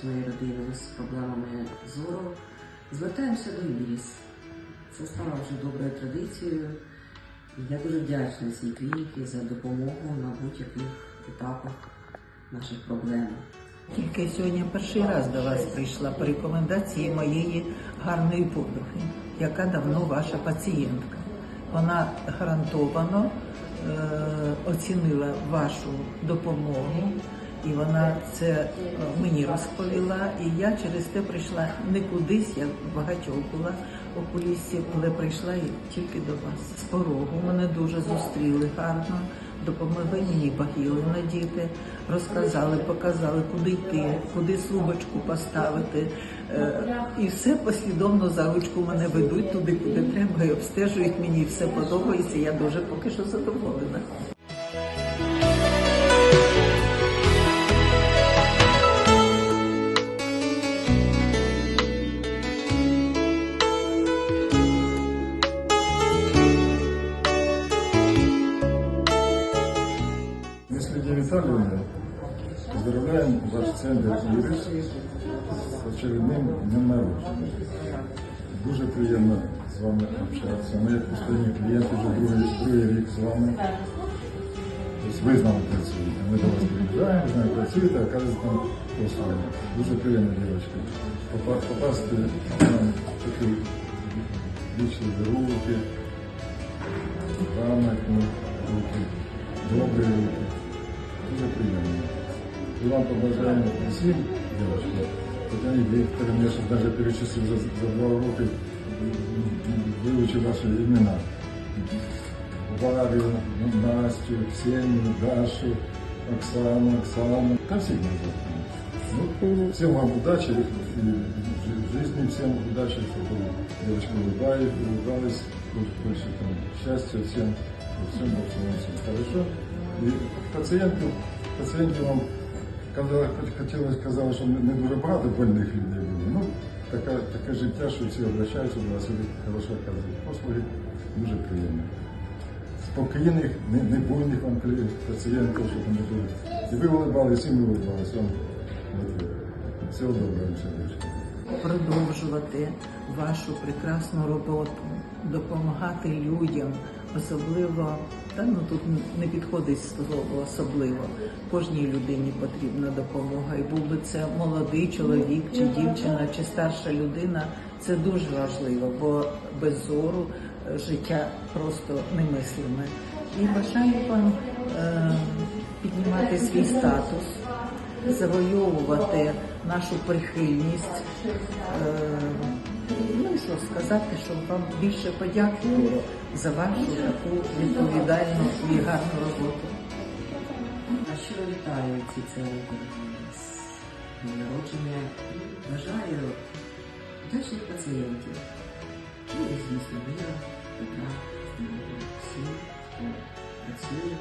з моєї родини з проблемами зору, звертаємося до ВІС. Це стало вже доброю традицією. Я дуже вдячна цій клініці за допомогу на будь-яких етапах наших проблем. Тільки сьогодні перший раз до вас прийшла по рекомендації моєї гарної подруги, яка давно ваша пацієнтка. Вона гарантовано е, оцінила вашу допомогу, і вона це е, мені розповіла. І я через те прийшла не кудись, я багатьох була окулістів, але прийшла тільки до вас. З порогу мене дуже зустріли гарно, допомогли мені багіли надіти, розказали, показали, куди йти, куди слубочку поставити. Е, І все послідовно за ручку мене ведуть туди, куди треба, і обстежують мені, все подобається. Я дуже поки що задоволена. Мы с Лидией Витальевной поздравляем ваш центр «Ірис» з очередним днем народження. Дуже приємно з вами общатися. Ми як постійні клієнти вже другий, другий рік з вами. Тобто ви з нами працюєте. Ми до вас приїжджаємо, з нами працюєте, а кажете там послуги. Дуже приємно, дівчатки. Попа- Попасти нам в такі вічні руки, грамотні руки, добрі руки. Дуже приємно. І вам побажаємо всім, дівчатки, Тетяні Вікторівні, я щоб навіть перечислив за, за два роки, вивчив ваші імена. Варю, Настю, Ксенію, Дашу, Оксану, Оксану. Та всіх назвать. Ну, всем вам удачи и в жизни, всем удачи, чтобы девочки улыбались, улыбались, больше, больше там, счастья всем, всем, во всем, во всем хорошо. И пациенту, пациенты вам, хоч- хотілося, казали, що не дуже багато больних людей було. Ну, таке, таке життя, що всі обращаються до вас і хорошо оказують послуги, дуже приємно. Спокійних, не, не буйних вам пацієнтів, щоб не було. І ви улыбались, і ми улыбались вам. Всього доброго, доброго. продовжувати вашу прекрасну роботу, допомагати людям, особливо, та ну тут не підходить слово особливо. Кожній людині потрібна допомога. І був би це молодий чоловік, чи дівчина, чи старша людина. Це дуже важливо, бо без зору е, життя просто немислиме. І бажаю вам е, піднімати свій статус завойовувати нашу прихильність. Е, Ну і що сказати, щоб вам більше подяки було за вашу таку відповідальну і гарну роботу. А щиро вітаю ці церкви з народження бажаю вдячних пацієнтів. І, звісно, мира, добра, всім, хто працює